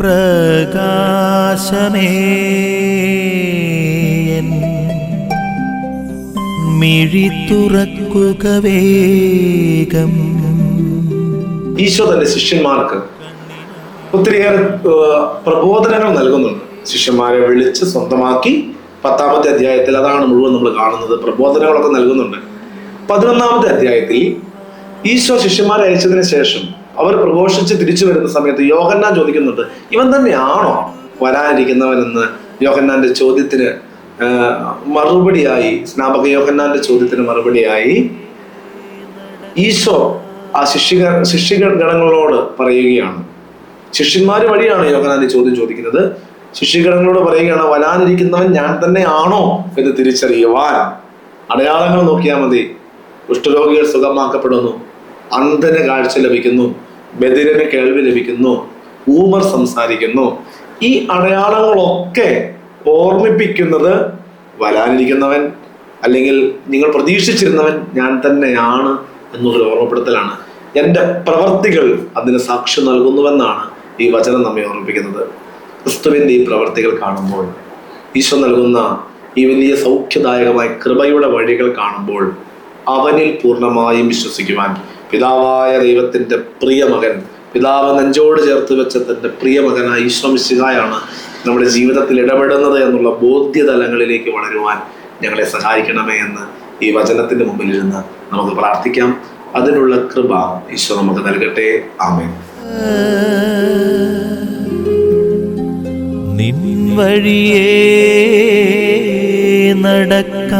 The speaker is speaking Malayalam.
പ്രകാശമേ. മിഴി വേഗം. ഈശോ തന്റെ ശിഷ്യന്മാർക്ക് ഒത്തിരിയേറെ പ്രബോധനങ്ങൾ നൽകുന്നുണ്ട്. ശിഷ്യന്മാരെ വിളിച്ച് സ്വന്തമാക്കി പത്താമത്തെ അധ്യായത്തിൽ അതാണ് മുഴുവൻ നമ്മൾ കാണുന്നത്. പ്രബോധനങ്ങളൊക്കെ നൽകുന്നുണ്ട്. പതിനൊന്നാമത്തെ അധ്യായത്തിൽ ഈശോ ശിഷ്യന്മാരെ അയച്ചതിന് ശേഷം അവർ പ്രഘോഷിച്ച് തിരിച്ചു വരുന്ന സമയത്ത് യോഹന്നാൻ ചോദിക്കുന്നുണ്ട് ഇവൻ തന്നെയാണോ വരാനിരിക്കുന്നവനെന്ന്? യോഹന്നാന്റെ ചോദ്യത്തിന് മറുപടിയായി സ്നാപക യോഹന്നാന്റെ ചോദ്യത്തിന് മറുപടിയായി ഈശോ ആ ശിഷ്യക ഗണങ്ങളോട് പറയുകയാണ്. ശിഷ്യന്മാര് വഴിയാണ് യോഹനാന്റെ ചോദ്യം ചോദിക്കുന്നത്. ശിഷ്യഗണങ്ങളോട് പറയുകയാണ് വരാനിരിക്കുന്നവൻ ഞാൻ തന്നെയാണോ എന്ന് തിരിച്ചറിയുവാൻ? അടയാളങ്ങൾ നോക്കിയാൽ മതി. കുഷ്ഠരോഗികൾ സുഖമാക്കപ്പെടുന്നു. അന്ധന് കാഴ്ച ലഭിക്കുന്നു. ബദിരന് കേൾവി ലഭിക്കുന്നു ഊമർ സംസാരിക്കുന്നു. ഈ അടയാളങ്ങളൊക്കെ ഓർമ്മിപ്പിക്കുന്നത് വരാനിരിക്കുന്നവൻ അല്ലെങ്കിൽ നിങ്ങൾ പ്രതീക്ഷിച്ചിരുന്നവൻ ഞാൻ തന്നെയാണ് എന്നുള്ളൊരു ഓർമ്മപ്പെടുത്തലാണ്. എന്റെ പ്രവർത്തികൾ അതിന് സാക്ഷ്യം നൽകുന്നുവെന്നാണ് ഈ വചനം നമ്മെ ഓർമ്മിപ്പിക്കുന്നത്. ക്രിസ്തുവിന്റെ ഈ പ്രവർത്തികൾ കാണുമ്പോൾ ഈശോ നൽകുന്ന ഈ വലിയ സൗഖ്യദായകമായ കൃപയുടെ വഴികൾ കാണുമ്പോൾ അവനിൽ പൂർണമായും വിശ്വസിക്കുവാൻ പിതാവായ ദൈവത്തിന്റെ പ്രിയമകൻ പിതാവ് നെഞ്ചോട് ചേർത്ത് വെച്ച തന്റെ പ്രിയ മകനായ ഈശോ നമ്മുടെ ജീവിതത്തിൽ ഇടപെടുന്നത് എന്നുള്ള ബോധ്യതലങ്ങളിലേക്ക് വളരുവാൻ ഞങ്ങളെ സഹായിക്കണമേ എന്ന് ഈ വചനത്തിന്റെ മുമ്പിൽ ഇരുന്ന് നമുക്ക് പ്രാർത്ഥിക്കാം. അതിനുള്ള കൃപ ഈശോ നമുക്ക് നൽകട്ടെ. ആമേൻ. നിൻ വഴിയേ നടക്ക